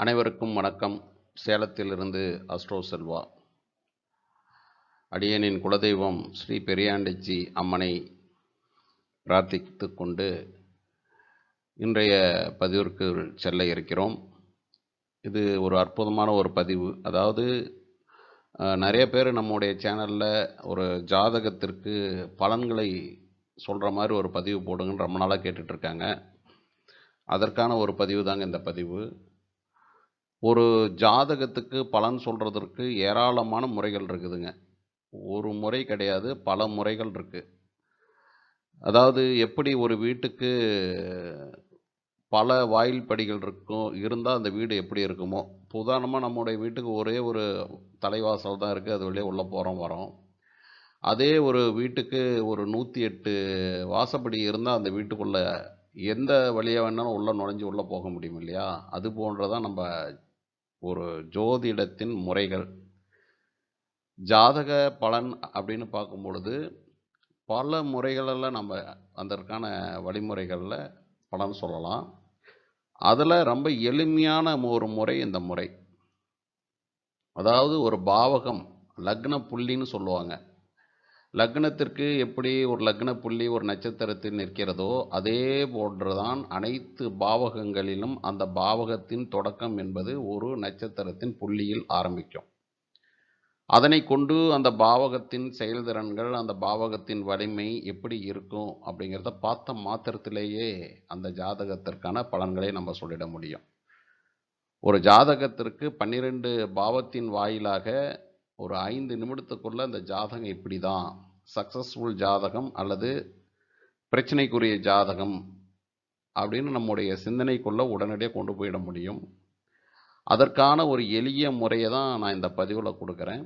அனைவருக்கும் வணக்கம். சேலத்திலிருந்து அஸ்ட்ரோ செல்வா. அடியனின் குலதெய்வம் ஸ்ரீ பெரியாண்டச்சி அம்மனை பிரார்த்தித்து கொண்டு இன்றைய பதிவிற்கு செல்ல இருக்கிறோம். இது ஒரு அற்புதமான ஒரு பதிவு. அதாவது நிறைய பேர் நம்முடைய சேனலில் ஒரு ஜாதகத்திற்கு பலன்களை சொல்கிற மாதிரி ஒரு பதிவு போடுங்கன்னு ரொம்ப நாளாக கேட்டுட்ருக்காங்க அதற்கான ஒரு பதிவு தாங்க இந்த பதிவு. ஒரு ஜாதகத்துக்கு பலன் சொல்கிறதற்கு ஏராளமான முறைகள் இருக்குதுங்க. ஒரு முறை கிடையாது பல முறைகள் இருக்குது அதாவது எப்படி ஒரு வீட்டுக்கு பல வாயில் படிகள் இருக்கும் இருந்தால் அந்த வீடு எப்படி இருக்குமோ. இப்போ உதாரணமாக நம்முடைய வீட்டுக்கு ஒரே ஒரு தலைவாசல் தான் இருக்குது அது வழியே உள்ளே போகிறோம் வரோம். அதே ஒரு வீட்டுக்கு ஒரு நூற்றி எட்டு வாசப்படி இருந்தால் அந்த வீட்டுக்குள்ளே எந்த வழியாக வேணாலும் உள்ளே நுழைஞ்சு உள்ளே போக முடியும் இல்லையா? அது போன்றதான் நம்ம ஒரு ஜோதிடத்தின் முறைகள். ஜாதக பலன் அப்படின்னு பார்க்கும் பொழுது பல முறைகளெல்லாம் நம்ம அதற்கான வழிமுறைகளில் பலன் சொல்லலாம். அதில் ரொம்ப எளிமையான ஒரு முறை இந்த முறை. அதாவது ஒரு பாவகம் லக்ன புள்ளின்னு சொல்லுவாங்க. லக்னத்திற்கு எப்படி ஒரு லக்ன புள்ளி ஒரு நட்சத்திரத்தில் நிற்கிறதோ அதே போன்றுதான் அனைத்து பாவகங்களிலும் அந்த பாவகத்தின் தொடக்கம் என்பது ஒரு நட்சத்திரத்தின் புள்ளியில் ஆரம்பிக்கும். அதனை கொண்டு அந்த பாவகத்தின் செயல்திறன்கள் அந்த பாவகத்தின் வலிமை எப்படி இருக்கும் அப்படிங்கிறத பார்த்த மாத்திரத்திலேயே அந்த ஜாதகத்திற்கான பலன்களை நம்ம சொல்லிட முடியும். ஒரு ஜாதகத்திற்கு பன்னிரெண்டு பாவத்தின் வாயிலாக ஒரு ஐந்து நிமிடத்துக்குள்ளே அந்த ஜாதகம் இப்படி தான் சக்ஸஸ்ஃபுல் ஜாதகம் அல்லது பிரச்சனைக்குரிய ஜாதகம் அப்படின்னு நம்முடைய சிந்தனைக்குள்ளே உடனடியாக கொண்டு போயிட முடியும். அதற்கான ஒரு எளிய முறையை தான் நான் இந்த பதிவில் கொடுக்குறேன்.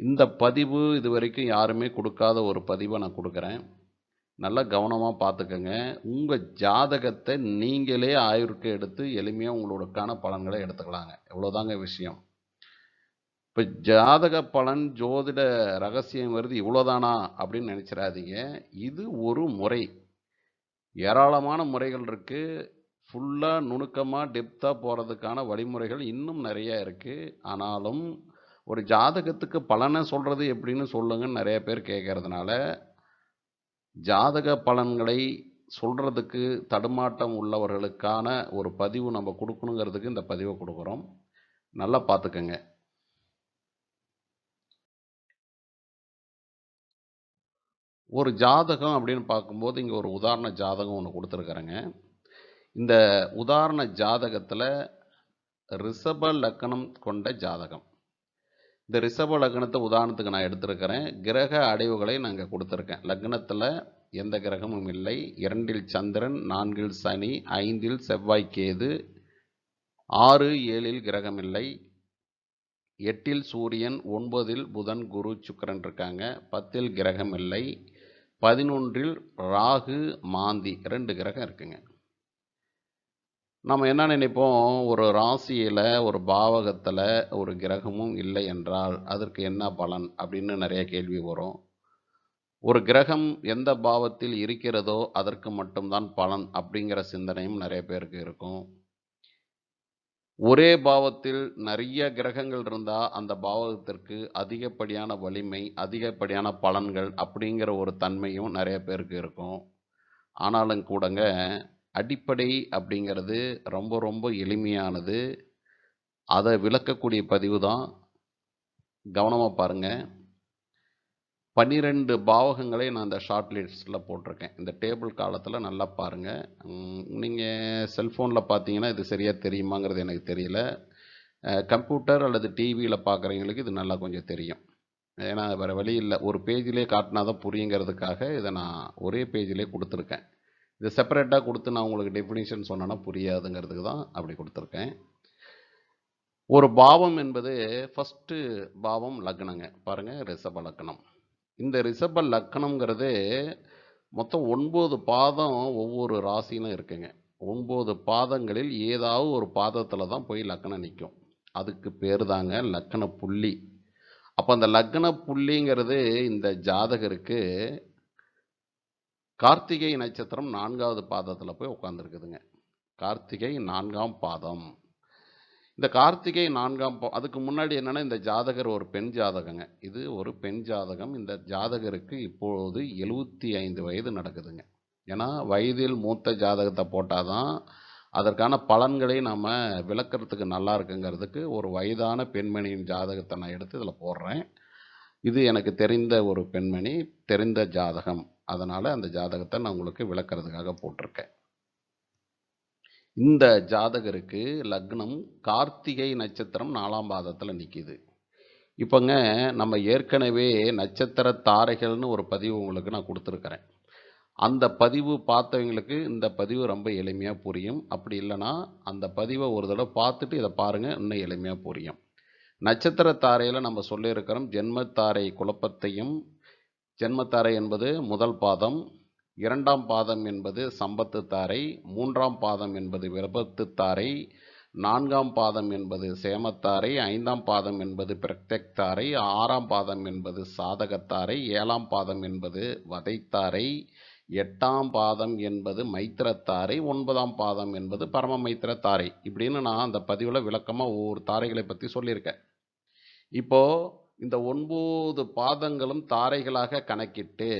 இந்த பதிவு இது வரைக்கும் யாருமே கொடுக்காத ஒரு பதிவை நான் கொடுக்குறேன். நல்லா கவனமாக பார்த்துக்கோங்க. உங்கள் ஜாதகத்தை நீங்களே ஆய்வுக்கு எடுத்து எளிமையாக உங்களுக்கான பலன்களை எடுத்துக்கலாங்க. எவ்வளோதாங்க விஷயம். இப்போ ஜாதக பலன் ஜோதிட ரகசியம் வருது இவ்வளோதானா அப்படின்னு நினச்சிடாதீங்க. இது ஒரு முறை. ஏராளமான முறைகள் இருக்குது ஃபுல்லாக நுணுக்கமாக டெப்த்தாக போகிறதுக்கான வழிமுறைகள் இன்னும் நிறையா இருக்குது ஆனாலும் ஒரு ஜாதகத்துக்கு பலனை சொல்கிறது எப்படின்னு சொல்லுங்கன்னு நிறைய பேர் கேட்கறதுனால ஜாதக பலன்களை சொல்கிறதுக்கு தடுமாட்டம் உள்ளவர்களுக்கான ஒரு பதிவு நம்ம கொடுக்கணுங்கிறதுக்கு இந்த பதிவை கொடுக்குறோம். நல்லா பார்த்துக்கங்க. ஒரு ஜாதகம் அப்படின்னு பார்க்கும்போது இங்கே ஒரு உதாரண ஜாதகம் ஒன்று கொடுத்துருக்குறேங்க. இந்த உதாரண ஜாதகத்தில் ரிஷப லக்கணம் கொண்ட ஜாதகம். இந்த ரிஷப லக்னத்தை உதாரணத்துக்கு நான் எடுத்திருக்கிறேன். கிரக அடைவுகளை நாங்கள் கொடுத்துருக்கேன். லக்னத்தில் எந்த கிரகமும் இல்லை. இரண்டில் சந்திரன் நான்கில் சனி ஐந்தில் செவ்வாய் கேது ஆறு ஏழில் கிரகம் இல்லை. எட்டில் சூரியன் ஒன்பதில் புதன் குரு சுக்கரன் இருக்காங்க. பத்தில் கிரகம் இல்லை. பதினொன்றில் ராகு மாந்தி ரெண்டு கிரகம் இருக்குங்க. நம்ம என்ன நினைப்போம்? ஒரு ராசியில் ஒரு பாவகத்தில் ஒரு கிரகமும் இல்லை என்றால் அதற்கு என்ன பலன் அப்படின்னு நிறைய கேள்வி வரும். ஒரு கிரகம் எந்த பாவத்தில் இருக்கிறதோ அதற்கு மட்டும்தான் பலன் அப்படிங்கிற சிந்தனையும் நிறைய பேருக்கு இருக்கும். ஒரே பாவத்தில் நிறைய கிரகங்கள் இருந்தால் அந்த பாவகத்திற்கு அதிகப்படியான வலிமை அதிகப்படியான பலன்கள் அப்படிங்கிற ஒரு தன்மையும் நிறைய பேருக்கு இருக்கும். ஆனாலும் கூடங்க அடிப்படை அப்படிங்கிறது ரொம்ப ரொம்ப எளிமையானது. அதை விளக்கக்கூடிய பதிவு தான். கவனமாக பாருங்கள் பன்னிரெண்டு பாவகங்களை நான் அந்த ஷார்ட் லிஸ்ட்டில் போட்டிருக்கேன். இந்த டேபிள் காலத்தில் நல்லா பாருங்கள் நீங்கள் செல்ஃபோனில் பார்த்தீங்கன்னா இது சரியாக தெரியுமாங்கிறது எனக்கு தெரியல. கம்ப்யூட்டர் அல்லது டிவியில் பார்க்குறவங்களுக்கு இது நல்லா கொஞ்சம் தெரியும். ஏன்னா வேறு வழி இல்லை. ஒரு பேஜிலே காட்டினா தான் புரியுங்கிறதுக்காக இதை நான் ஒரே பேஜிலே கொடுத்துருக்கேன். இது செப்பரேட்டாக கொடுத்து நான் உங்களுக்கு டெஃபினிஷன் சொன்னேன்னா புரியாதுங்கிறதுக்கு தான் அப்படி கொடுத்துருக்கேன். ஒரு பாவம் என்பது ஃபஸ்ட்டு பாவம் லக்னங்க. பாருங்கள் ரிஷப லக்னம். இந்த ரிஷப லக்னம்ங்கிறது மொத்தம் ஒன்பது பாதம் ஒவ்வொரு ராசியிலும் இருக்குங்க. ஒன்பது பாதங்களில் ஏதாவது ஒரு பாதத்தில் தான் போய் லக்னம் நிற்கும் அதுக்கு பேர் தாங்க லக்ன புள்ளி. அப்போ அந்த லக்ன புள்ளிங்கிறது இந்த ஜாதகருக்கு கார்த்திகை நட்சத்திரம் நான்காவது பாதத்தில் போய் உட்காந்துருக்குதுங்க கார்த்திகை நான்காம் பாதம். இந்த கார்த்திகை நான்காம் பா அதுக்கு முன்னாடி என்னென்னா இந்த ஜாதகர் ஒரு பெண் ஜாதகங்க. இது ஒரு பெண் ஜாதகம். இந்த ஜாதகருக்கு இப்பொழுது எழுபத்தி ஐந்து வயது நடக்குதுங்க. ஏன்னா வயதில் மூத்த ஜாதகத்தை போட்டால் தான் அதற்கான பலன்களை நம்ம விளக்கிறதுக்கு நல்லா இருக்குங்கிறதுக்கு ஒரு வயதான பெண்மணியின் ஜாதகத்தை நான் எடுத்து இதில் போடுறேன். இது எனக்கு தெரிந்த ஒரு பெண்மணி தெரிந்த ஜாதகம். அதனால் அந்த ஜாதகத்தை நான் உங்களுக்கு விளக்கிறதுக்காக போட்டிருக்கேன். இந்த ஜாதகருக்கு லக்னம் கார்த்திகை நட்சத்திரம் நாலாம் பாதத்தில் நிற்கிது இப்போங்க நம்ம ஏற்கனவே நட்சத்திர தாரைகள்னு ஒரு பதிவு உங்களுக்கு நான் கொடுத்துருக்குறேன். அந்த பதிவு பார்த்தவங்களுக்கு இந்த பதிவு ரொம்ப எளிமையாக புரியும். அப்படி இல்லைன்னா அந்த பதிவை ஒரு தடவை பார்த்துட்டு இதை பாருங்கள் இன்னும் எளிமையாக புரியும். நட்சத்திர தாரையில் நம்ம சொல்லியிருக்கிறோம் ஜென்மத்தாரை குழப்பத்தையும் ஜென்மத்தாரை என்பது முதல் பாதம் இரண்டாம் பாதம் என்பது சம்பத்து தாரை மூன்றாம் பாதம் என்பது விபத்து தாரை நான்காம் பாதம் என்பது சேமத்தாரை ஐந்தாம் பாதம் என்பது பிரத்யக்தாரை ஆறாம் பாதம் என்பது சாதகத்தாரை ஏழாம் பாதம் என்பது வதைத்தாரை எட்டாம் பாதம் என்பது மைத்திரத்தாரை ஒன்பதாம் பாதம் என்பது பரம மைத்திரத்தாரை இப்படின்னு நான் அந்த பதிவில் விளக்கமாக ஒவ்வொரு தாரைகளை பற்றி சொல்லியிருக்கேன். இப்போது இந்த ஒன்பது பாதங்களும் தாரைகளாக கணக்கிட்டு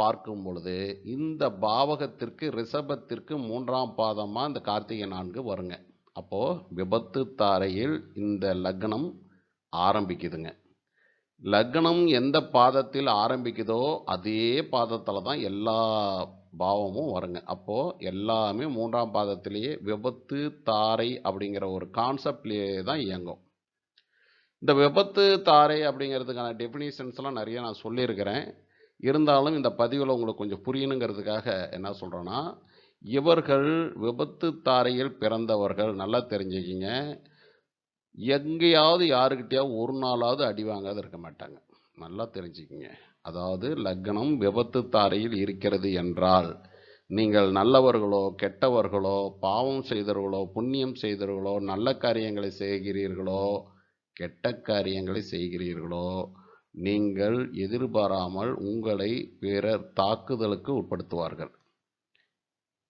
பார்க்கும் பொழுது இந்த பாவகத்திற்கு ரிஷபத்திற்கு மூன்றாம் பாதமாக இந்த கார்த்திகை நான்கு வருங்க. அப்போது விபத்து தாரையில் இந்த லக்னம் ஆரம்பிக்குதுங்க. லக்னம் எந்த பாதத்தில் ஆரம்பிக்குதோ அதே பாதத்தில் தான் எல்லா பாவமும் வருங்க. அப்போது எல்லாமே மூன்றாம் பாதத்திலேயே விபத்து தாரை அப்படிங்கிற ஒரு கான்செப்ட்லேயே தான் இயங்கும். இந்த விபத்து தாரை அப்படிங்கிறதுக்கான டெஃபினிஷன்ஸ்லாம் நிறைய நான் சொல்லியிருக்கிறேன். இருந்தாலும் இந்த பதிவில் உங்களுக்கு கொஞ்சம் புரியணுங்கிறதுக்காக என்ன சொல்கிறோன்னா இவர்கள் விபத்து தாரையில் பிறந்தவர்கள். நல்லா தெரிஞ்சுக்கிங்க. எங்கேயாவது யாருக்கிட்டேயாவது ஒரு நாளாவது அடி வாங்காத இருக்க மாட்டாங்க. நல்லா தெரிஞ்சுக்கிங்க. அதாவது லக்னம் விபத்து தாரையில் இருக்கிறது என்றால் நீங்கள் நல்லவர்களோ கெட்டவர்களோ பாவம் செய்தவர்களோ புண்ணியம் செய்தவர்களோ நல்ல காரியங்களை செய்கிறீர்களோ கெட்ட காரியங்களை செய்கிறீர்களோ நீங்கள் எதிர்பாராமல் உங்களை பிறர் தாக்குதலுக்கு உட்படுத்துவார்கள்.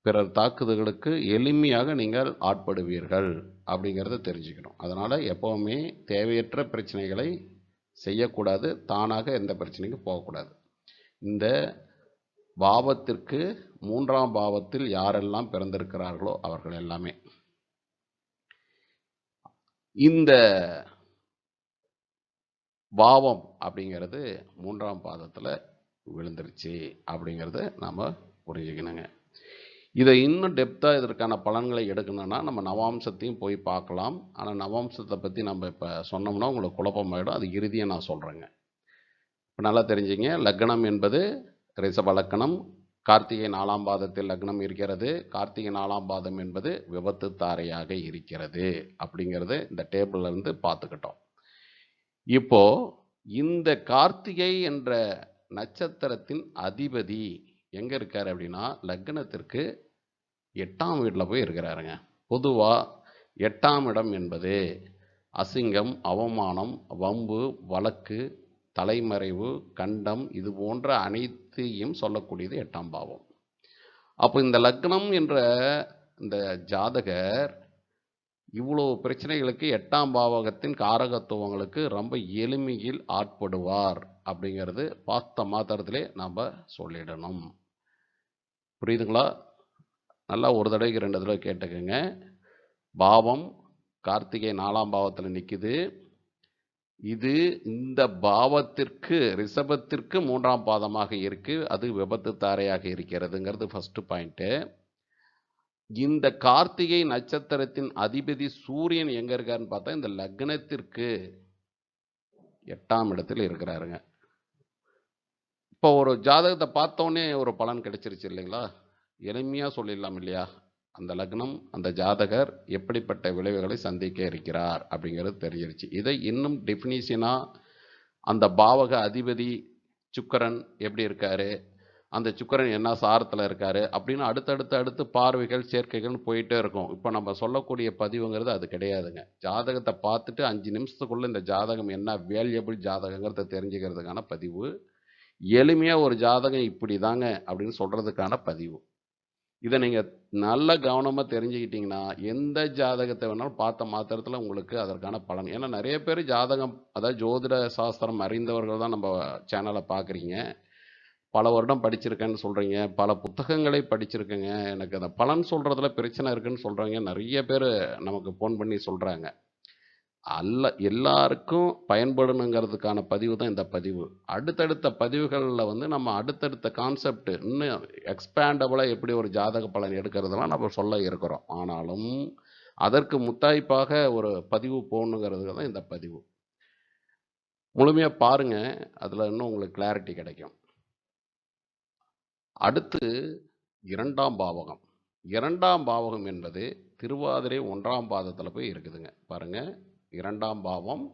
பிறர் தாக்குதல்களுக்கு எளிமையாக நீங்கள் ஆட்படுவீர்கள் அப்படிங்கிறத தெரிஞ்சுக்கணும். அதனால் எப்போவுமே தேவையற்ற பிரச்சனைகளை செய்யக்கூடாது தானாக எந்த பிரச்சனைக்கும் போகக்கூடாது. இந்த பாவத்திற்கு மூன்றாம் பாவத்தில் யாரெல்லாம் பிறந்திருக்கிறார்களோ அவர்கள் எல்லாமே. இந்த பாவம் அப்படிங்கிறது மூன்றாம் பாதத்தில் விழுந்துருச்சு அப்படிங்கிறத நாம் புரிஞ்சுக்கணுங்க. இதை இன்னும் டெப்த்தாக இதற்கான பலன்களை எடுக்கணும்னா நம்ம நவாம்சத்தையும் போய் பார்க்கலாம். ஆனால் நவாம்சத்தை பற்றி நம்ம இப்போ சொன்னோம்னா உங்களுக்கு குழப்பமாயிடும். அது இறுதியை நான் சொல்கிறேங்க இப்போ நல்லா தெரிஞ்சுங்க. லக்னம் என்பது ரிஷப லக்னம் கார்த்திகை நாலாம் பாதத்தில் லக்னம் இருக்கிறது. கார்த்திகை நாலாம் பாதம் என்பது விபத்து தாரையாக இருக்கிறது அப்படிங்கிறது இந்த டேபிள்ல இருந்து பார்த்துக்கிட்டோம். இப்போ இந்த கார்த்திகை என்ற நட்சத்திரத்தின் அதிபதி எங்கே இருக்கார் அப்படின்னா லக்னத்திற்கு எட்டாம் வீட்டில் போய் இருக்கிறாருங்க. பொதுவாக எட்டாம் இடம் என்பது அசிங்கம் அவமானம் வம்பு வழக்கு தலைமறைவு கண்டம் இது போன்ற அனைத்தையும் சொல்லக்கூடியது எட்டாம் பாவம். அப்போ இந்த லக்னம் என்ற இந்த ஜாதகர் இவ்வளோ பிரச்சனைகளுக்கு எட்டாம் பாவகத்தின் காரகத்துவங்களுக்கு ரொம்ப எளிமையில் ஆட்படுவார் அப்படிங்கிறது பார்த்த மாத்திரத்திலே நாம் சொல்லிடணும். புரியுதுங்களா? நல்லா ஒரு தடவைக்கு ரெண்டு தடவை கேட்டுக்கோங்க. பாவம் கார்த்திகை நாலாம் பாவத்தில் நிற்குது இது இந்த பாவத்திற்கு ரிஷபத்திற்கு மூன்றாம் பாதமாக இருக்குது அது விபத்து தாரையாக இருக்கிறதுங்கிறது ஃபஸ்ட்டு பாயிண்ட்டு இந்த கார்த்திகை நட்சத்திரத்தின் அதிபதி சூரியன் எங்க இருக்காருன்னு பார்த்தா இந்த லக்னத்திற்கு எட்டாம் இடத்தில் இருக்கிறாருங்க. இப்போ ஒரு ஜாதகத்தை பார்த்தோன்னே ஒரு பலன் கிடைச்சிருச்சு இல்லைங்களா? எளிமையாக சொல்லிடலாம் இல்லையா? அந்த லக்னம் அந்த ஜாதகர் எப்படிப்பட்ட விளைவுகளை சந்திக்க இருக்கிறார் அப்படிங்கிறது தெரிஞ்சிருச்சு. இதை இன்னும் டெஃபினிஷனாக அந்த பாவக அதிபதி சுக்கரன் எப்படி இருக்காரு? அந்த சுக்கரன் என்ன சாரத்தில் இருக்கார் அப்படின்னு அடுத்தடுத்து அடுத்து பார்வைகள் சேர்க்கைகள்னு போயிட்டே இருக்கும். இப்போ நம்ம சொல்லக்கூடிய பதிவுங்கிறது அது கிடையாதுங்க. ஜாதகத்தை பார்த்துட்டு அஞ்சு நிமிஷத்துக்குள்ளே இந்த ஜாதகம் என்ன வேல்யபிள் ஜாதகங்கிறத தெரிஞ்சுக்கிறதுக்கான பதிவு. எளிமையாக ஒரு ஜாதகம் இப்படி தாங்க அப்படின்னு சொல்கிறதுக்கான பதிவு. இதை நீங்கள் நல்ல கவனமாக தெரிஞ்சுக்கிட்டிங்கன்னா எந்த ஜாதகத்தை வேணாலும் பார்த்த மாத்திரத்தில் உங்களுக்கு அதற்கான பலன். ஏன்னா நிறைய பேர் ஜாதகம் அதாவது ஜோதிட சாஸ்திரம் அறிந்தவர்கள் தான் நம்ம சேனலை பார்க்குறீங்க. பல வருடம் படிச்சிருக்கேன்னு சொல்கிறீங்க பல புத்தகங்களை படிச்சிருக்கேங்க. எனக்கு அந்த பலன் சொல்கிறதுல பிரச்சனை இருக்குன்னு சொல்கிறவங்க நிறைய பேர் நமக்கு ஃபோன் பண்ணி சொல்கிறாங்க அல்ல எல்லாருக்கும் பயன்படணுங்கிறதுக்கான பதிவு தான் இந்த பதிவு. அடுத்தடுத்த பதிவுகளில் வந்து நம்ம அடுத்தடுத்த கான்செப்ட் இன்னும் எக்ஸ்பேண்டபுளாக எப்படி ஒரு ஜாதக பலன் எடுக்கிறதுலாம் நம்ம சொல்ல இருக்கிறோம். ஆனாலும் அதற்கு முத்தாய்ப்பாக ஒரு பதிவு போகணுங்கிறதுக்கு தான் இந்த பதிவு. முழுமையாக பாருங்கள் அதில் இன்னும் உங்களுக்கு கிளாரிட்டி கிடைக்கும். அடுத்து இரண்டாம் பாவகம். இரண்டாம் பாவகம் என்பது திருவாதிரை ஒன்றாம் பாதத்தில் போய் இருக்குதுங்க. பாருங்க. இரண்டாம் பாவம்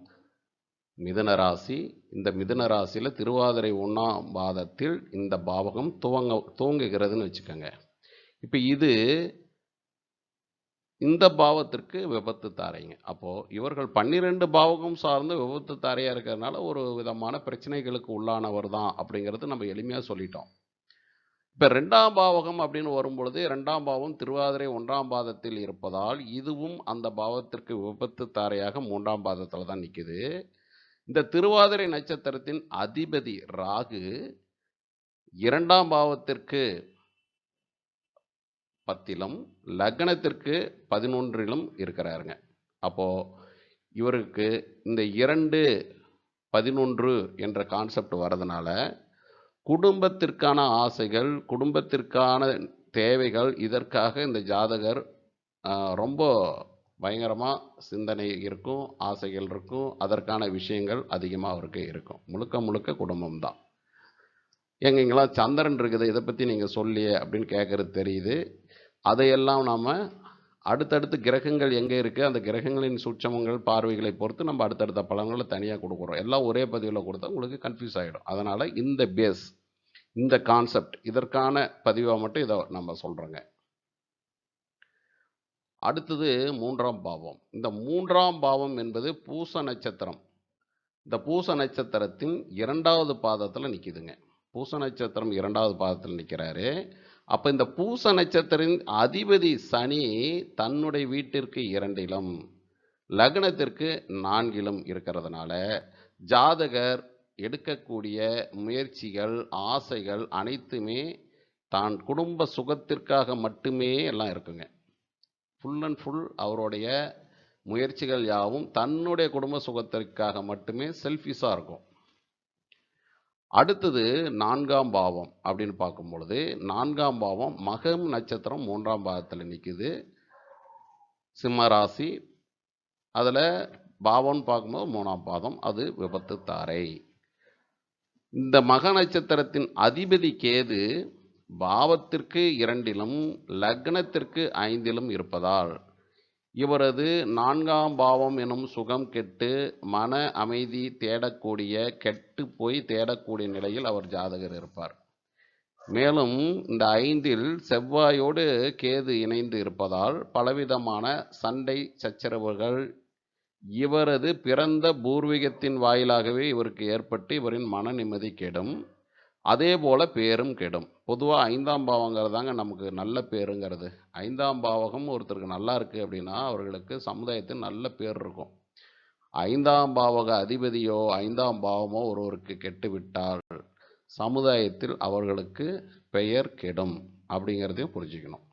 மிதன ராசி. இந்த மிதன ராசியில் திருவாதிரை ஒன்றாம் பாதத்தில் இந்த பாவகம் துவங்க துவங்குகிறதுன்னு வச்சுக்கோங்க. இப்போ இது இந்த பாவத்திற்கு விபத்து தாரைங்க. அப்போது இவர்கள் பன்னிரெண்டு பாவகம் சார்ந்து விபத்து தாரையாக இருக்கிறதுனால ஒரு விதமான பிரச்சனைகளுக்கு உள்ளானவர் தான் அப்படிங்கிறது நம்ம எளிமையாக சொல்லிட்டோம். இப்போ ரெண்டாம் பாவகம் அப்படின்னு வரும்பொழுது ரெண்டாம் பாவம் திருவாதிரை ஒன்றாம் பாதத்தில் இருப்பதால் இதுவும் அந்த பாவத்திற்கு விபத்து தாரையாக மூன்றாம் பாதத்தில் தான் நிற்குது இந்த திருவாதிரை நட்சத்திரத்தின் அதிபதி ராகு இரண்டாம் பாவத்திற்கு பத்திலும் லக்னத்திற்கு பதினொன்றிலும் இருக்கிறாருங்க. அப்போ இவருக்கு இந்த இரண்டு பதினொன்று என்ற கான்செப்ட் வரதுனால குடும்பத்திற்கான ஆசைகள் குடும்பத்திற்கான தேவைகள் இதற்காக இந்த ஜாதகர் ரொம்ப பயங்கரமாக சிந்தனை இருக்கும் ஆசைகள் இருக்கும் அதற்கான விஷயங்கள் அதிகமாக அவருக்கு இருக்கும். முழுக்க முழுக்க குடும்பம் தான். எங்கெங்கெல்லாம் சந்திரன் இருக்குது இதை பற்றி நீங்கள் சொல்லியே அப்படின்னு கேட்குறது தெரியுது. அதையெல்லாம் நாம் அடுத்தடுத்து கிரகங்கள் எங்கே இருக்குது அந்த கிரகங்களின் சூட்சமங்கள் பார்வைகளை பொறுத்து நம்ம அடுத்தடுத்த பலன்களை தனியாக கொடுக்குறோம். எல்லாம் ஒரே பதிவில் கொடுத்தா உங்களுக்கு கன்ஃபியூஸ் ஆகிடும் அதனால் இந்த பேஸ் இந்த கான்செப்ட் இதற்கான பதிவாக மட்டும் இதை நம்ம சொல்கிறோங்க அடுத்தது மூன்றாம் பாவம். இந்த மூன்றாம் பாவம் என்பது பூச நட்சத்திரம். இந்த பூச நட்சத்திரத்தின் இரண்டாவது பாதத்தில் நிற்கிதுங்க பூச நட்சத்திரம் இரண்டாவது பாதத்தில் நிற்கிறாரு அப்போ இந்த பூச நட்சத்திரின் அதிபதி சனி தன்னுடைய வீட்டிற்கு இரண்டிலும் லக்னத்திற்கு நான்கிலும் இருக்கிறதுனால ஜாதகர் எடுக்கக்கூடிய முயற்சிகள் ஆசைகள் அனைத்துமே தான் குடும்ப சுகத்திற்காக மட்டுமே எல்லாம் இருக்குங்க. ஃபுல் அண்ட் ஃபுல் அவருடைய முயற்சிகள் யாவும் தன்னுடைய குடும்ப சுகத்திற்காக மட்டுமே செல்ஃபிஷாக இருக்கும். அடுத்தது நான்காம் பாவம் அப்படின்னு பார்க்கும் பொழுது நான்காம் பாவம் மகம் நட்சத்திரம் மூன்றாம் பாவத்தில் நிற்குது சிம்ம ராசி அதில் பாவம்னு பார்க்கும்போது மூணாம் பாதம் அது விபத்து தாரை. இந்த மக நட்சத்திரத்தின் அதிபதி கேது பாவத்திற்கு இரண்டிலும் லக்னத்திற்கு ஐந்திலும் இருப்பதால் இவரது நான்காம் பாவம் எனும் சுகம் கெட்டு மன அமைதி தேடக்கூடிய கெட்டு போய் தேடக்கூடிய நிலையில் அவர் ஜாதகர் இருப்பார். மேலும் இந்த ஐந்தில் செவ்வாயோடு கேது இணைந்து இருப்பதால் பலவிதமான சண்டை சச்சரவுகள் இவரது பிறந்த பூர்வீகத்தின் வாயிலாகவே இவருக்கு ஏற்பட்டு இவரின் மன நிம்மதி கெடும். அதே போல் பேரும் கெடும். பொதுவாக ஐந்தாம் பாவங்கிறதாங்க நமக்கு நல்ல பேருங்கிறது. ஐந்தாம் பாவகம் ஒருத்தருக்கு நல்லா இருக்குது அப்படின்னா அவர்களுக்கு சமுதாயத்தில் நல்ல பேர் இருக்கும். ஐந்தாம் பாவக அதிபதியோ ஐந்தாம் பாவமோ ஒருவருக்கு கெட்டுவிட்டால் சமுதாயத்தில் அவர்களுக்கு பெயர் கெடும் அப்படிங்கிறதையும் புரிஞ்சுக்கணும்.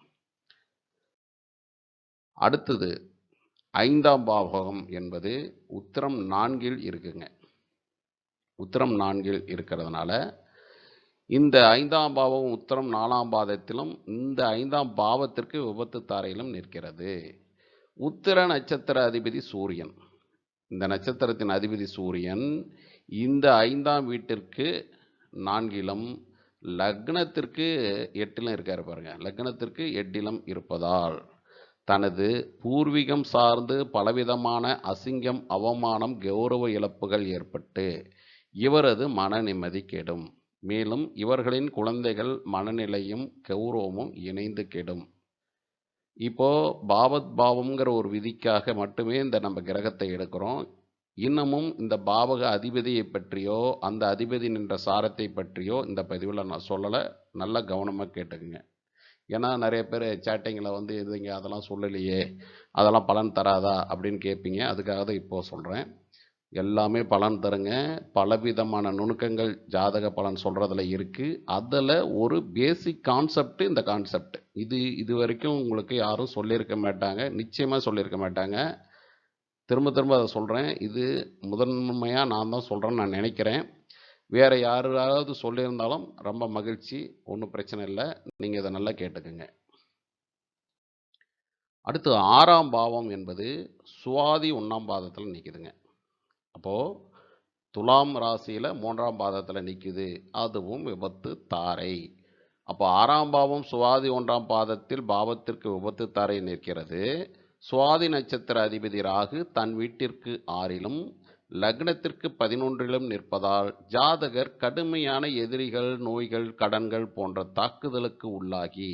அடுத்தது ஐந்தாம் பாவகம் என்பது உத்திரம் நான்கில் இருக்குங்க. உத்திரம் நான்கில் இருக்கிறதுனால இந்த ஐந்தாம் பாவம் உத்தரம் நாலாம் பாதத்திலும் இந்த ஐந்தாம் பாவத்திற்கு விபத்து தாரையிலும் நிற்கிறது. உத்திர நட்சத்திர அதிபதி சூரியன். இந்த நட்சத்திரத்தின் அதிபதி சூரியன் இந்த ஐந்தாம் வீட்டிற்கு நான்கிலும் லக்னத்திற்கு எட்டிலும் இருக்கார் பாருங்க. லக்னத்திற்கு எட்டிலும் இருப்பதால் தனது பூர்வீகம் சார்ந்து பலவிதமான அசிங்கம் அவமானம் கௌரவ இழப்புகள் ஏற்பட்டு இவரது மன நிம்மதி கெடும். மேலும் இவர்களின் குழந்தைகள் மனநிலையும் கௌரவமும் இணைந்து கெடும். இப்போ பாவத் பாவம்ங்கிற ஒரு விதிக்காக மட்டுமே இந்த நம்ம கிரகத்தை எடுக்கிறோம். இன்னமும் இந்த பாவக அதிபதியை பற்றியோ அந்த அதிபதி நின்ற சாரத்தை பற்றியோ இந்த பதிவில் நான் சொல்லலை. நல்ல கவனமாக கேட்டுக்குங்க. ஏன்னா நிறைய பேர் சேட்டிங்கில் வந்து இதுங்க அதெல்லாம் சொல்லலையே அதெல்லாம் பலன் தராதா அப்படின்னு கேட்பீங்க அதுக்காக தான் இப்போது சொல்கிறேன் எல்லாமே பலன் தருங்க. பலவிதமான நுணுக்கங்கள் ஜாதக பலன் சொல்கிறதுல இருக்குது அதில் ஒரு பேசிக் கான்செப்ட் இந்த கான்செப்ட் இது இது வரைக்கும் உங்களுக்கு யாரும் சொல்லியிருக்க மாட்டாங்க. நிச்சயமாக சொல்லியிருக்க மாட்டாங்க. திரும்ப திரும்ப அதை சொல்கிறேன் இது முதன்மையாக நான் தான் சொல்கிறேன்னு நான் நினைக்கிறேன். வேறு யாராவது சொல்லியிருந்தாலும் ரொம்ப மகிழ்ச்சி. ஒன்றும் பிரச்சனை இல்லை. நீங்கள் இதை நல்லா கேட்டுக்கோங்க. அடுத்து ஆறாம் பாவம் என்பது சுவாதி ஒன்றாம் பாதத்தில் நிற்கிதுங்க அப்போது துலாம் ராசியில் மூன்றாம் பாதத்தில் நிற்குது அதுவும் விபத்து தாரை. அப்போ ஆறாம் பாவம் சுவாதி ஒன்றாம் பாதத்தில் பாவத்திற்கு விபத்து தாரை நிற்கிறது. சுவாதி நட்சத்திர அதிபதி ராகு தன் வீட்டிற்கு ஆறிலும் லக்னத்திற்கு பதினொன்றிலும் நிற்பதால் ஜாதகர் கடுமையான எதிரிகள் நோய்கள் கடன்கள் போன்ற தாக்குதலுக்கு உள்ளாகி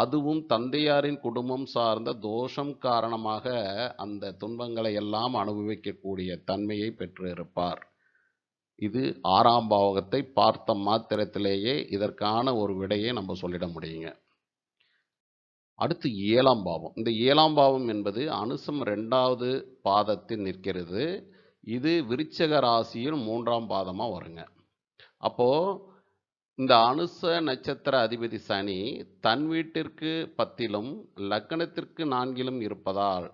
அதுவும் தந்தையாரின் குடும்பம் சார்ந்த தோஷம் காரணமாக அந்த துன்பங்களை எல்லாம் அனுபவிக்கக்கூடிய தன்மையை பெற்றிருப்பார். இது ஆறாம் பாவகத்தை பார்த்த மாத்திரத்திலேயே இதற்கான ஒரு விடையை நம்ம சொல்லிட முடியுங்க. அடுத்து ஏழாம் பாவம். இந்த ஏழாம் பாவம் என்பது அனுசம் ரெண்டாவது பாதத்தில் நிற்கிறது. இது விருச்சக ராசியில் மூன்றாம் பாதமாக வருங்க. அப்போது இந்த அனுச நட்சத்திர அதிபதி சனி தன் வீட்டிற்கு பத்திலும் லக்னத்திற்கு நான்கிலும் இருப்பதால்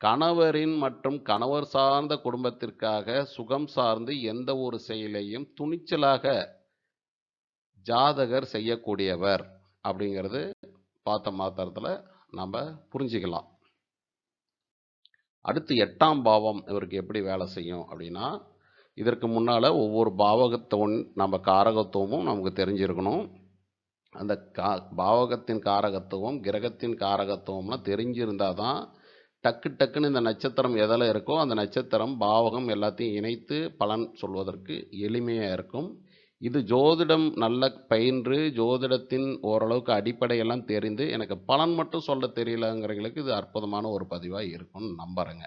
கணவரின் மற்றும் கணவர் சார்ந்த குடும்பத்திற்காக சுகம் சார்ந்து எந்த ஒரு செயலையும் துணிச்சலாக ஜாதகர் செய்யக்கூடியவர் அப்படிங்கிறது பார்த்த மாத்திரத்தில் நம்ம புரிஞ்சுக்கலாம். அடுத்து எட்டாம் பாவம் இவருக்கு எப்படி வேலை செய்யும் அப்படின்னா இதற்கு முன்னால் ஒவ்வொரு பாவகத்துவம் நம்ம காரகத்துவமும் நமக்கு தெரிஞ்சிருக்கணும். அந்த கா பாவகத்தின் காரகத்துவம் கிரகத்தின் காரகத்துவம்லாம் தெரிஞ்சிருந்தால் தான் டக்கு டக்குன்னு இந்த நட்சத்திரம் எதில் இருக்கோ அந்த நட்சத்திரம் பாவகம் எல்லாத்தையும் இணைத்து பலன் சொல்வதற்கு எளிமையாக இருக்கும். இது ஜோதிடம் நல்ல பயின்று ஜோதிடத்தின் ஓரளவுக்கு அடிப்படையெல்லாம் தெரிந்து எனக்கு பலன் மட்டும் சொல்ல தெரியலங்கிறவங்களுக்கு இது அற்புதமான ஒரு பதிவாக இருக்கும்னு நம்புகிறேங்க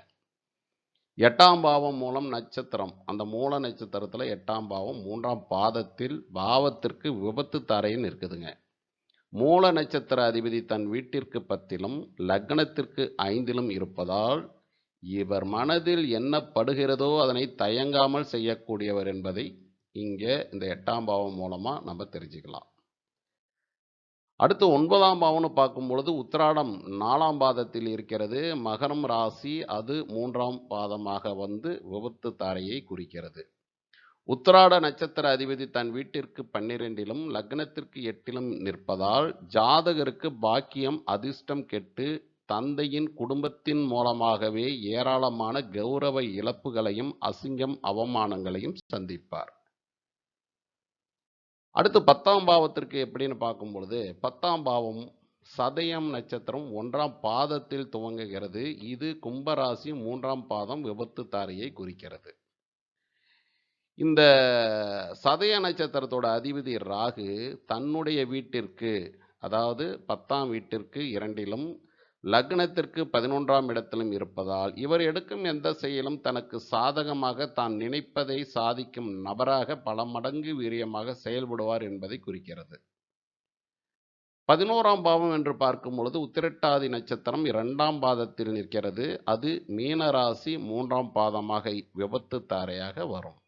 எட்டாம் பாவம் மூலம் நட்சத்திரம். அந்த மூல நட்சத்திரத்தில் எட்டாம் பாவம் மூன்றாம் பாதத்தில் பாவத்திற்கு விபத்து தரைன்னு இருக்குதுங்க. மூல நட்சத்திர அதிபதி தன் வீட்டிற்கு பத்திலும் லக்னத்திற்கு ஐந்திலும் இருப்பதால் இவர் மனதில் என்ன படுகிறதோ அதனை தயங்காமல் செய்யக்கூடியவர் என்பதை இங்கே இந்த எட்டாம் பாவம் மூலமாக நம்ம தெரிஞ்சுக்கலாம். அடுத்து ஒன்பதாம் பாவம்னு பார்க்கும் பொழுது உத்திராடம் நாலாம் பாதத்தில் இருக்கிறது. மகரம் ராசி அது மூன்றாம் பாதமாக வந்து விபத்து தாரையை குறிக்கிறது. உத்திராட நட்சத்திர அதிபதி தன் வீட்டிற்கு பன்னிரெண்டிலும் லக்னத்திற்கு எட்டிலும் நிற்பதால் ஜாதகருக்கு பாக்கியம் அதிர்ஷ்டம் கெட்டு தந்தையின் குடும்பத்தின் மூலமாகவே ஏராளமான கௌரவ இழப்புகளையும் அசிங்கம் அவமானங்களையும் சந்திப்பார். அடுத்து பத்தாம் பாவத்திற்கு எப்படின்னு பார்க்கும் பொழுது பத்தாம் பாவம் சதயம் நட்சத்திரம் ஒன்றாம் பாதத்தில் துவங்குகிறது. இது கும்பராசி மூன்றாம் பாதம் விபத்து தாரையை குறிக்கிறது. இந்த சதய நட்சத்திரத்தோட அதிபதி ராகு தன்னுடைய வீட்டிற்கு அதாவது பத்தாம் வீட்டிற்கு இரண்டிலும் லக்னத்திற்கு பதினொன்றாம் இடத்திலும் இருப்பதால் இவர் எடுக்கும் எந்த செயலும் தனக்கு சாதகமாக தான் நினைப்பதை சாதிக்கும் நபராக பல மடங்கு வீரியமாக செயல்படுவார் என்பதை குறிக்கிறது. பதினோராம் பாவம் என்று பார்க்கும் பொழுது உத்திரட்டாதி நட்சத்திரம் இரண்டாம் பாதத்தில் நிற்கிறது. அது மீனராசி மூன்றாம் பாதமாக விபத்து தாரையாக வரும்.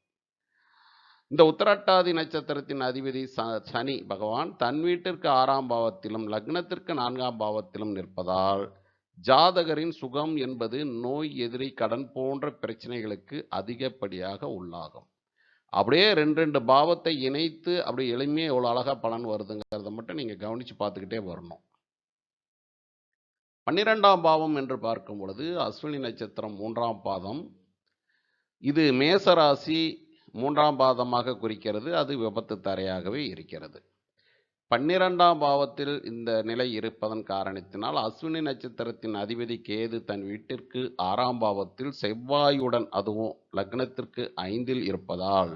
இந்த உத்தராட்டாதி நட்சத்திரத்தின் அதிபதி ச- சனி பகவான் தன் வீட்டிற்கு ஆறாம் பாவத்திலும் லக்னத்திற்கு நான்காம் பாவத்திலும் நிற்பதால் ஜாதகரின் சுகம் என்பது நோய் எதிரி கடன் போன்ற பிரச்சனைகளுக்கு அதிகப்படியாக உள்ளாகும். அப்படியே ரெண்டு ரெண்டு பாவத்தை இணைத்து அப்படியே எளிமையாக எவ்வளோ அழகாக பலன் வருதுங்கிறத மட்டும் நீங்கள் கவனித்து பார்த்துக்கிட்டே வரணும். பன்னிரெண்டாம் பாவம் என்று பார்க்கும் பொழுது அஸ்வினி நட்சத்திரம் மூன்றாம் பாதம். இது மேசராசி மூன்றாம் பாதமாக குறிக்கிறது. அது விபத்து தரையாகவே இருக்கிறது. பன்னிரெண்டாம் பாவத்தில் இந்த நிலை இருப்பதன் காரணத்தினால் அஸ்வினி நட்சத்திரத்தின் அதிபதி கேது தன் வீட்டிற்கு ஆறாம் பாவத்தில் செவ்வாயுடன் அதுவும் லக்னத்திற்கு ஐந்தில் இருப்பதால்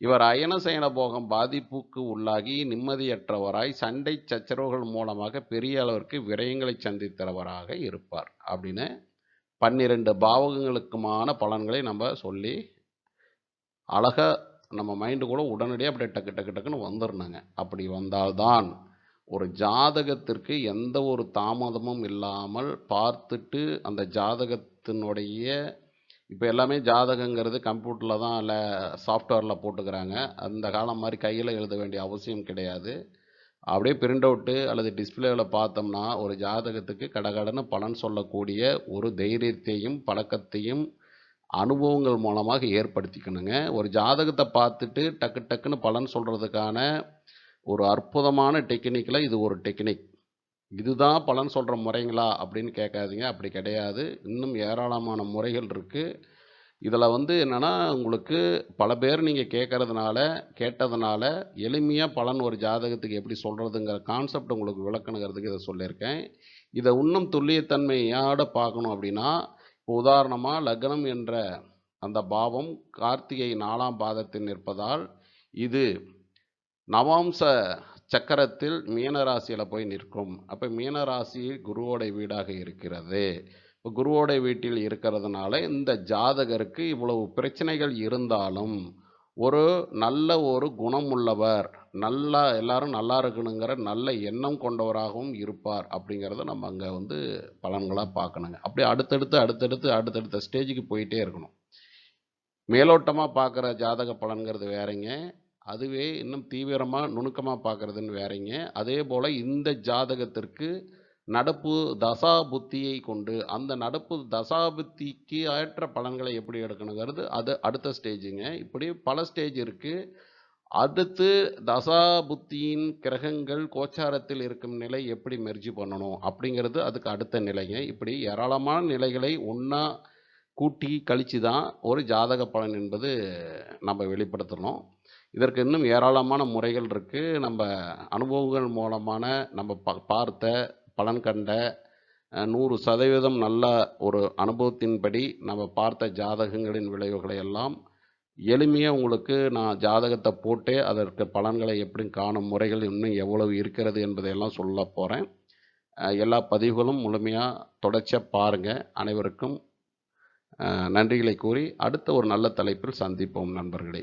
இவர் அயனசயன போகம் பாதிப்புக்கு உள்ளாகி நிம்மதியற்றவராய் சண்டை சச்சரவுகள் மூலமாக பெரிய அளவிற்கு விரயங்களை சந்தித்தவராக இருப்பார் அப்படின்னு பன்னிரெண்டு பாவகங்களுக்குமான பலன்களை நம்ம சொல்லி அழகாக நம்ம மைண்டு கூட உடனடியாக அப்படியே டக்கு டக்கு டக்குன்னு வந்துடணுங்க அப்படி வந்தால்தான் ஒரு ஜாதகத்திற்கு எந்த ஒரு தாமதமும் இல்லாமல் பார்த்துட்டு அந்த ஜாதகத்தினுடைய இப்போ எல்லாமே ஜாதகங்கிறது கம்ப்யூட்டரில் தான் இல்லை சாஃப்ட்வேரில் போட்டுக்கிறாங்க. அந்த காலம் மாதிரி கையில் எழுத வேண்டிய அவசியம் கிடையாது. அப்படியே பிரிண்ட் அவுட்டு அல்லது டிஸ்பிளேவில் பார்த்தோம்னா ஒரு ஜாதகத்துக்கு கடகடன்னு பலன் சொல்லக்கூடிய ஒரு தைரியத்தையும் பழக்கத்தையும் அனுபவங்கள் மூலமாக ஏற்படுத்திக்கணுங்க. ஒரு ஜாதகத்தை பார்த்துட்டு டக்கு டக்குன்னு பலன் சொல்கிறதுக்கான ஒரு அற்புதமான டெக்னிக்கில் இது ஒரு டெக்னிக். இதுதான் பலன் சொல்கிற முறைங்களா அப்படின்னு கேட்காதீங்க. அப்படி கிடையாது. இன்னும் ஏராளமான முறைகள் இருக்குது இதில் வந்து என்னென்னா உங்களுக்கு பல பேர் நீங்கள் கேட்கறதுனால கேட்டதுனால எளிமையாக பலன் ஒரு ஜாதகத்துக்கு எப்படி சொல்கிறதுங்கிற கான்செப்ட் உங்களுக்கு விளக்கணுங்கிறதுக்கு இதை சொல்லியிருக்கேன். இதை இன்னும் துல்லியத்தன்மையோட பார்க்கணும் அப்படின்னா இப்போ உதாரணமாக லக்னம் என்ற அந்த பாவம் கார்த்திகை நாலாம் பாதத்தில் நிற்பதால் இது நவாம்ச சக்கரத்தில் மீனராசியில் போய் நிற்கும். அப்போ மீனராசி குருவோட வீடாக இருக்கிறது. இப்போ குருவோட வீட்டில் இருக்கிறதுனால இந்த ஜாதகருக்கு இவ்வளவு பிரச்சனைகள் இருந்தாலும் ஒரு நல்ல ஒரு குணம் உள்ளவர் நல்லா எல்லாரும் நல்லா இருக்கணுங்கிற நல்ல எண்ணம் கொண்டவராகவும் இருப்பார் அப்படிங்கிறத நம்ம அங்கே வந்து பலன்களாக பார்க்கணுங்க. அப்படியே அடுத்தடுத்து அடுத்தடுத்து அடுத்தடுத்த ஸ்டேஜுக்கு போயிட்டே இருக்கணும். மேலோட்டமாக பார்க்குற ஜாதக பலன்கிறது வேறங்க. அதுவே இன்னும் தீவிரமாக நுணுக்கமாக பார்க்குறதுன்னு வேறங்க. அதே போல் இந்த ஜாதகத்திற்கு நடப்பு தசா புத்தியை கொண்டு அந்த நடப்பு தசா புத்திக்கு ஏற்ற பலன்களை எப்படி எடுக்கணுங்கிறது அது அடுத்த ஸ்டேஜுங்க. இப்படி பல ஸ்டேஜ் இருக்குது அடுத்து தசா புத்தியின் கிரகங்கள் கோச்சாரத்தில் இருக்கும் நிலை எப்படி மெர்ஜி பண்ணணும் அப்படிங்கிறது அதுக்கு அடுத்த நிலைங்க. இப்படி ஏராளமான நிலைகளை ஒன்றா கூட்டி கழித்து தான் ஒரு ஜாதக பலன் என்பது நம்ம வெளிப்படுத்தணும். இதற்கு இன்னும் ஏராளமான முறைகள் இருக்குது நம்ம அனுபவங்கள் மூலமான நம்ம ப பார்த்த பலன் கண்ட நூறு சதவீதம் நல்ல ஒரு அனுபவத்தின்படி நம்ம பார்த்த ஜாதகங்களின் விளைவுகளை எல்லாம் எளிமையாக உங்களுக்கு நான் ஜாதகத்தை போட்டே அதற்கு பலன்களை எப்படி காணும் முறைகள் இன்னும் எவ்வளவு இருக்கிறது என்பதையெல்லாம் சொல்ல போகிறேன் எல்லா பதிவுகளும் முழுமையாக தொடர்ச்சியாக பாருங்கள் அனைவருக்கும் நன்றிகளை கூறி அடுத்த ஒரு நல்ல தலைப்பில் சந்திப்போம் நண்பர்களே.